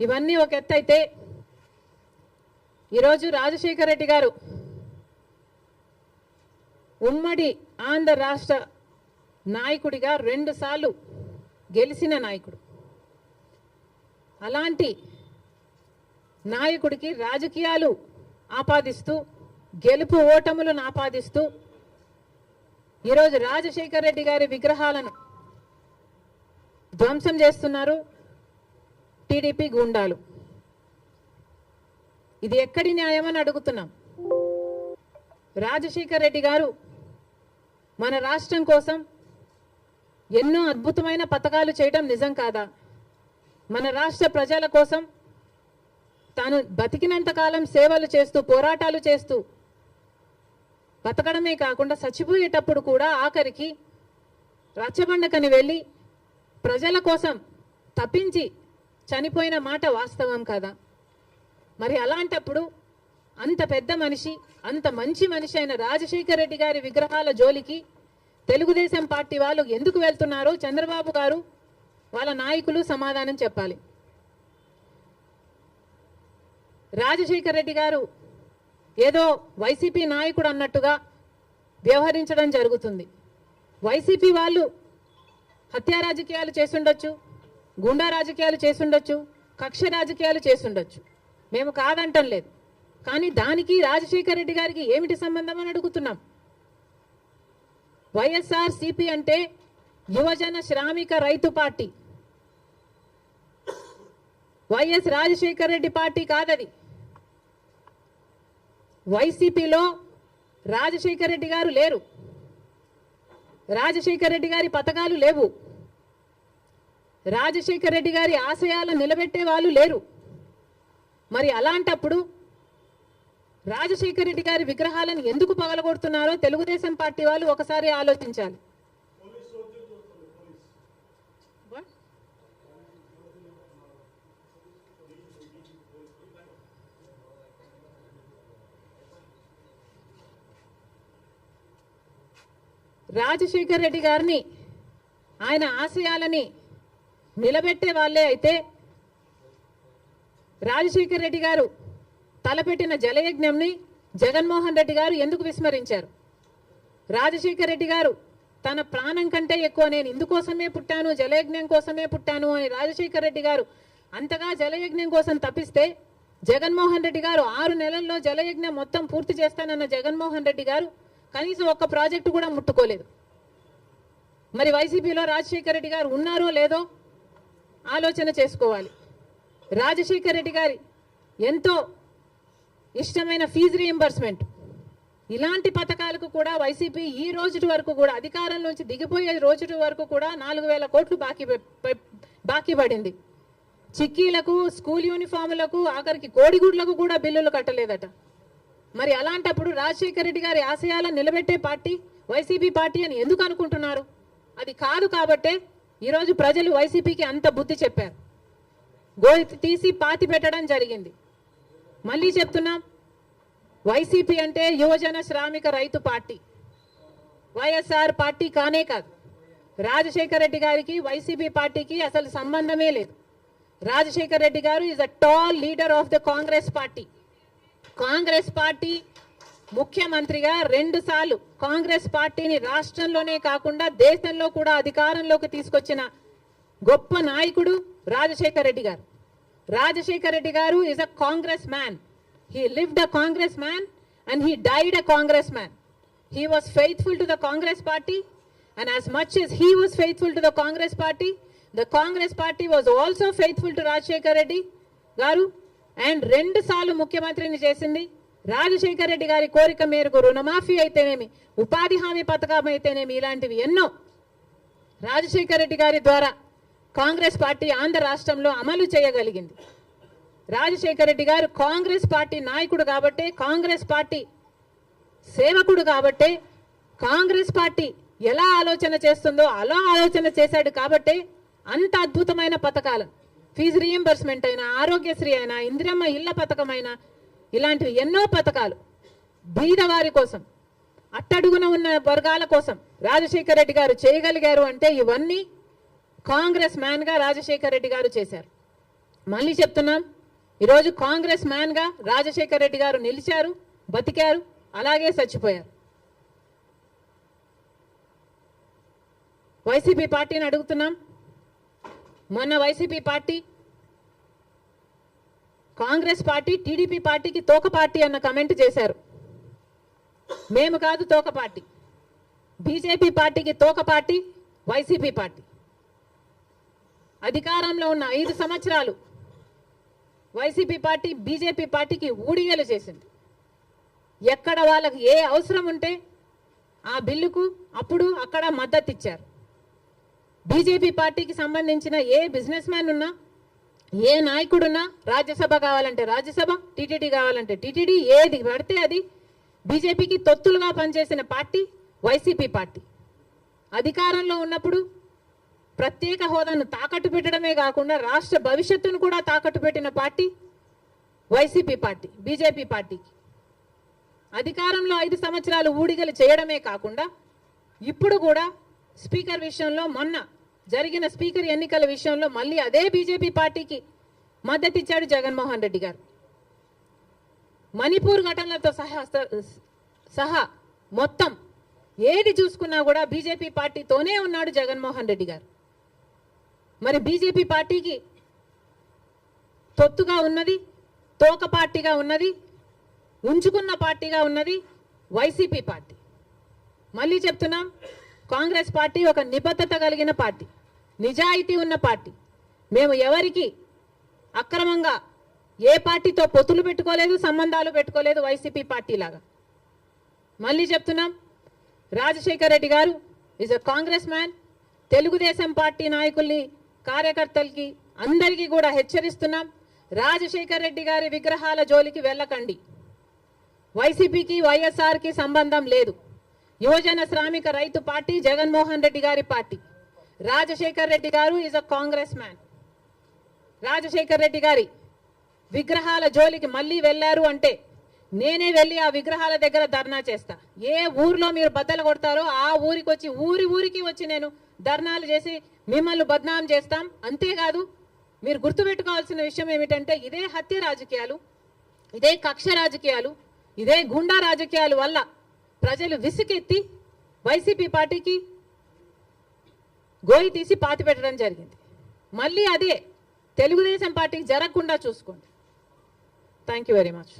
ఇవన్నీ ఒక ఎత్తైతే ఈరోజు రాజశేఖర రెడ్డి గారు ఉమ్మడి ఆంధ్ర రాష్ట్ర నాయకుడిగా రెండుసార్లు గెలిచిన నాయకుడు. అలాంటి నాయకుడికి రాజకీయాలు ఆపాదిస్తూ గెలుపు ఓటములను ఆపాదిస్తూ ఈరోజు రాజశేఖర రెడ్డి గారి విగ్రహాలను ధ్వంసం చేస్తున్నారు. టీడీపీ గుండాలు. ఇది ఎక్కడి న్యాయమని అడుగుతున్నాం. రాజశేఖర్ రెడ్డి గారు మన రాష్ట్రం కోసం ఎన్నో అద్భుతమైన పథకాలు చేయడం నిజం కాదా? మన రాష్ట్ర ప్రజల కోసం తాను బతికినంత కాలం సేవలు చేస్తూ పోరాటాలు చేస్తూ బతకడమే కాకుండా చచ్చిపోయేటప్పుడు కూడా ఆఖరికి రచ్చబండకని వెళ్ళి ప్రజల కోసం తప్పించి చనిపోయిన మాట వాస్తవం కదా? మరి అలాంటప్పుడు అంత పెద్ద మనిషి అంత మంచి మనిషి అయిన రాజశేఖర రెడ్డి గారి విగ్రహాల జోలికి తెలుగుదేశం పార్టీ వాళ్ళు ఎందుకు వెళ్తున్నారో చంద్రబాబు గారు వాళ్ళ నాయకులు సమాధానం చెప్పాలి. రాజశేఖర రెడ్డి గారు ఏదో వైసీపీ నాయకుడు అన్నట్టుగా వ్యవహరించడం జరుగుతుంది. వైసీపీ వాళ్ళు హత్యా రాజకీయాలు చేసుండొచ్చు గుండా రాజకీయాలు చేసుండొచ్చు కక్ష రాజకీయాలు చేసుండొచ్చు. మేము కాదంటం లేదు. కానీ దానికి రాజశేఖర రెడ్డి గారికి ఏమిటి సంబంధం అని అడుగుతున్నాం. వైఎస్ఆర్ సిపి అంటే Yuvajana Sramika Rythu party. YS Rajasekhara Reddy party కాదది. వైసీపీలో రాజశేఖర రెడ్డి గారు లేరు. రాజశేఖర రెడ్డి గారి పథకాలు లేవు. రాజశేఖర రెడ్డి గారి ఆశయాలు నిలబెట్టే వాళ్ళు లేరు. మరి అలాంటప్పుడు రాజశేఖర రెడ్డి గారి విగ్రహాలను ఎందుకు పగలగొడుతున్నారో తెలుగుదేశం పార్టీ వాళ్ళు ఒకసారి ఆలోచించాలి. రాజశేఖర్ రెడ్డి గారిని ఆయన ఆశయాలని నిలబెట్టే వాళ్ళే అయితే రాజశేఖర్ రెడ్డి గారు తలపెట్టిన జలయజ్ఞంని జగన్మోహన్ రెడ్డి గారు ఎందుకు విస్మరించారు? రాజశేఖర్ రెడ్డి గారు తన ప్రాణం కంటే ఎక్కువ నేను ఇందుకోసమే పుట్టాను జలయజ్ఞం కోసమే పుట్టాను అని రాజశేఖర్ రెడ్డి గారు అంతగా జలయజ్ఞం కోసం తప్పిస్తే జగన్మోహన్ రెడ్డి గారు ఆరు నెలల్లో జలయజ్ఞం మొత్తం పూర్తి చేస్తానన్న జగన్మోహన్ రెడ్డి గారు కనీసం ఒక్క ప్రాజెక్టు కూడా ముట్టుకోలేదు. మరి వైసీపీలో రాజశేఖర రెడ్డి గారు ఉన్నారో లేదో ఆలోచన చేసుకోవాలి. రాజశేఖర రెడ్డి గారి ఎంతో ఇష్టమైన ఫీజు రీఎంబర్స్మెంట్ ఇలాంటి పథకాలకు కూడా వైసీపీ ఈ రోజు వరకు కూడా అధికారంలోంచి దిగిపోయే రోజు వరకు కూడా నాలుగు వేల కోట్లు బాకీ బాకీ పడింది. చిక్కీలకు స్కూల్ యూనిఫామ్లకు ఆఖరికి కోడిగుడ్లకు కూడా బిల్లులు కట్టలేదట. మరి అలాంటప్పుడు రాజశేఖర రెడ్డి గారి ఆశయాలను నిలబెట్టే పార్టీ వైసీపీ పార్టీ అని ఎందుకు అనుకుంటున్నారు? అది కాదు కాబట్టే ఈరోజు ప్రజలు వైసీపీకి అంత బుద్ధి చెప్పారు. గోయి తీసి పాతి పెట్టడం జరిగింది. మళ్ళీ చెప్తున్నాం వైసీపీ అంటే యువజన శ్రామిక రైతు పార్టీ. వైఎస్ఆర్ పార్టీ కానే కాదు. రాజశేఖర రెడ్డి గారికి వైసీపీ పార్టీకి అసలు సంబంధమే లేదు. Rajasekhara Reddy garu is a tall leader of the Congress party Congress party ముఖ్యమంత్రిగా రెండు సార్లు కాంగ్రెస్ పార్టీని రాష్ట్రంలోనే కాకుండా దేశంలో కూడా అధికారంలోకి తీసుకొచ్చిన గొప్ప నాయకుడు Rajasekhara Reddy garu. Rajasekhara Reddy garu is a Congress man he lived a Congress man and he died a Congress man he was faithful to the Congress party and as much as he was faithful to the Congress party the Congress party was also faithful to Rajasekhara Reddy garu. And రెండు సార్లు ముఖ్యమంత్రిని చేసింది రాజశేఖర రెడ్డి గారి కోరిక మేరకు రుణమాఫీ అయితేనేమి ఉపాధి హామీ పథకం అయితేనేమి ఇలాంటివి ఎన్నో రాజశేఖర రెడ్డి గారి ద్వారా కాంగ్రెస్ పార్టీ ఆంధ్ర రాష్ట్రంలో అమలు చేయగలిగింది. రాజశేఖర రెడ్డి గారు కాంగ్రెస్ పార్టీ నాయకుడు కాబట్టే కాంగ్రెస్ పార్టీ సేవకుడు కాబట్టే కాంగ్రెస్ పార్టీ ఎలా ఆలోచన చేస్తుందో అలా ఆలోచన చేశాడు కాబట్టే అంత అద్భుతమైన పథకాలు ఫీజు రీఎంబర్స్మెంట్ అయినా ఆరోగ్యశ్రీ అయినా ఇందిరమ్మ ఇళ్ళ పథకం అయినా ఇలాంటివి ఎన్నో పథకాలు. బీదవారి కోసం అట్టడుగున ఉన్న వర్గాల కోసం రాజశేఖర రెడ్డి గారు చేయగలిగారు అంటే ఇవన్నీ కాంగ్రెస్ మ్యాన్గా రాజశేఖర రెడ్డి గారు చేశారు. మళ్ళీ చెప్తున్నాం ఈరోజు కాంగ్రెస్ మ్యాన్గా రాజశేఖర్ రెడ్డి గారు నిలిచారు బతికారు అలాగే చచ్చిపోయారు. వైసీపీ పార్టీని అడుగుతున్నాం. మొన్న YCP party Congress party TDP పార్టీకి తోక పార్టీ అన్న కమెంట్ చేశారు. మేము కాదు తోక పార్టీ. బీజేపీ పార్టీకి తోక పార్టీ వైసీపీ పార్టీ. అధికారంలో ఉన్న ఐదు సంవత్సరాలు వైసీపీ పార్టీ బీజేపీ పార్టీకి ఊడిగలు చేసింది. ఎక్కడ వాళ్ళకి ఏ అవసరం ఉంటే ఆ బిల్లుకు అప్పుడు అక్కడ మద్దతు ఇచ్చారు బీజేపీ పార్టీకి సంబంధించిన ఏ బిజినెస్ మ్యాన్ ఉన్నా ఏ నాయకుడున్నా రాజ్యసభ కావాలంటే రాజ్యసభ టీటీడీ కావాలంటే టీటీడీ ఏది పడితే అది బీజేపీకి తొత్తులుగా పనిచేసిన పార్టీ వైసీపీ పార్టీ. అధికారంలో ఉన్నప్పుడు ప్రత్యేక హోదాను తాకట్టు పెట్టడమే కాకుండా రాష్ట్ర భవిష్యత్తును కూడా తాకట్టు పెట్టిన పార్టీ వైసీపీ పార్టీ బీజేపీ పార్టీకి. అధికారంలో ఐదు సంవత్సరాలు ఊడిగలు చేయడమే కాకుండా ఇప్పుడు కూడా స్పీకర్ విషయంలో మొన్న జరిగిన స్పీకర్ ఎన్నికల విషయంలో మళ్ళీ అదే బీజేపీ పార్టీకి మద్దతిచ్చాడు జగన్మోహన్ రెడ్డి గారు. మణిపూర్ ఘటనలతో సహా సహా మొత్తం ఏది చూసుకున్నా కూడా బీజేపీ పార్టీతోనే ఉన్నాడు జగన్మోహన్ రెడ్డి గారు. మరి బీజేపీ పార్టీకి తొత్తుగా ఉన్నది తోక పార్టీగా ఉన్నది ఉంచుకున్న పార్టీగా ఉన్నది వైసీపీ పార్టీ. మళ్ళీ చెప్తున్నాం కాంగ్రెస్ పార్టీ ఒక నిబద్ధత కలిగిన పార్టీ. నిజాయితీ ఉన్న పార్టీ. మేము ఎవరికి అక్రమంగా ఏ పార్టీతో పొత్తులు పెట్టుకోలేదు సంబంధాలు పెట్టుకోలేదు వైసీపీ పార్టీ లాగా మళ్ళీ చెప్తున్నాం Rajasekhar Reddy garu is a Congress man Telugu Desam party నాయకుల్ని కార్యకర్తలకి అందరికీ కూడా హెచ్చరిస్తున్నాం. రాజశేఖర్ రెడ్డి గారి విగ్రహాల జోలికి వెళ్ళకండి. వైసీపీకి వైఎస్ఆర్కి సంబంధం లేదు. యువజన శ్రామిక రైతు పార్టీ జగన్మోహన్ రెడ్డి గారి party. Rajasekhar Reddy garu is a Congress man Rajasekhar Reddy గారి విగ్రహాల జోలికి మళ్ళీ వెళ్ళారు అంటే నేనే వెళ్ళి ఆ విగ్రహాల దగ్గర ధర్నా చేస్తా. ఏ ఊర్లో మీరు బద్దలు కొడతారో ఆ ఊరికి వచ్చి ఊరి ఊరికి వచ్చి నేను ధర్నాలు చేసి మిమ్మల్ని బద్నాం చేస్తాం. అంతేకాదు మీరు గుర్తుపెట్టుకోవాల్సిన విషయం ఏమిటంటే ఇదే హత్య రాజకీయాలు ఇదే కక్ష రాజకీయాలు ఇదే గుండా రాజకీయాల వల్ల ప్రజలు విసుకెత్తి వైసీపీ పార్టీకి గోయి తీసి పాతి పెట్టడం జరిగింది. మళ్ళీ అదే తెలుగుదేశం పార్టీకి జరగకుండా చూసుకోండి. Thank you very much